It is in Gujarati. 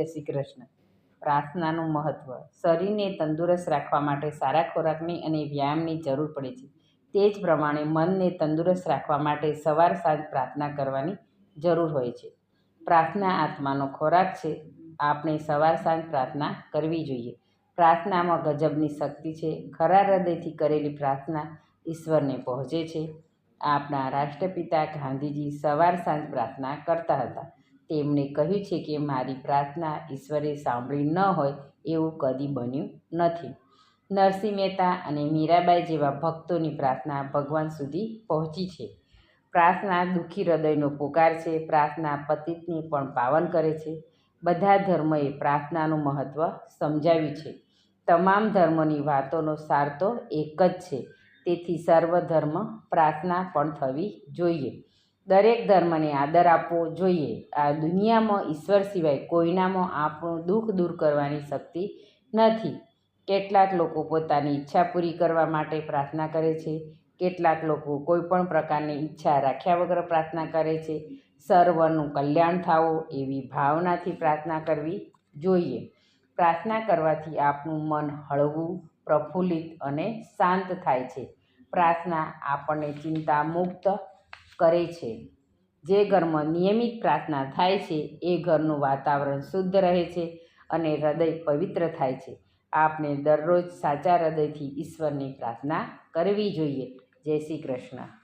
જય શ્રી કૃષ્ણ પ્રાર્થનાનું મહત્ત્વ શરીરને તંદુરસ્ત રાખવા માટે સારા ખોરાકની અને વ્યાયામની જરૂર પડે છે. તે જ પ્રમાણે મનને તંદુરસ્ત રાખવા માટે સવાર સાંજ પ્રાર્થના કરવાની જરૂર હોય છે. પ્રાર્થના આત્માનો ખોરાક છે. આપણે સવાર સાંજ પ્રાર્થના કરવી જોઈએ. પ્રાર્થનામાં ગજબની શક્તિ છે. ખરા હૃદયથી કરેલી પ્રાર્થના ઈશ્વરને પહોંચે છે. આપણા રાષ્ટ્રપિતા ગાંધીજી સવાર સાંજ પ્રાર્થના કરતા હતા. તેમણે કહ્યું છે કે મારી પ્રાર્થના ઈશ્વરે સાંભળી ન હોય એવું કદી બન્યું નથી. નરસિંહ મહેતા અને મીરાબાઈ જેવા ભક્તોની પ્રાર્થના ભગવાન સુધી પહોંચી છે. પ્રાર્થના દુઃખી હૃદયનો પુકાર છે. પ્રાર્થના પતિતને પણ પાવન કરે છે. બધા ધર્મએ પ્રાર્થનાનું મહત્ત્વ સમજાવ્યું છે. તમામ ધર્મોની વાતોનો સાર તો એક જ છે. તેથી સર્વ ધર્મ પ્રાર્થના પણ થવી જોઈએ. દરેક ધર્મને આદર આપવો જોઈએ. આ દુનિયામાં ઈશ્વર સિવાય કોઈનામાં આપણું દુઃખ દૂર કરવાની શક્તિ નથી. કેટલાક લોકો પોતાની ઈચ્છા પૂરી કરવા માટે પ્રાર્થના કરે છે. કેટલાક લોકો કોઈ પણ પ્રકારની ઈચ્છા રાખ્યા વગર પ્રાર્થના કરે છે. સર્વનું કલ્યાણ થાવો એવી ભાવનાથી પ્રાર્થના કરવી જોઈએ. પ્રાર્થના કરવાથી આપણું મન હળવું, પ્રફુલ્લિત અને શાંત થાય છે. પ્રાર્થના આપણને ચિંતા મુક્ત કરે છે. જે ઘરમાં નિયમિત પ્રાર્થના થાય છે, એ ઘરનું વાતાવરણ શુદ્ધ રહે છે અને હૃદય પવિત્ર થાય છે. આપણે દરરોજ સાચા હૃદયથી ઈશ્વરની પ્રાર્થના કરવી જોઈએ. જય શ્રી કૃષ્ણ.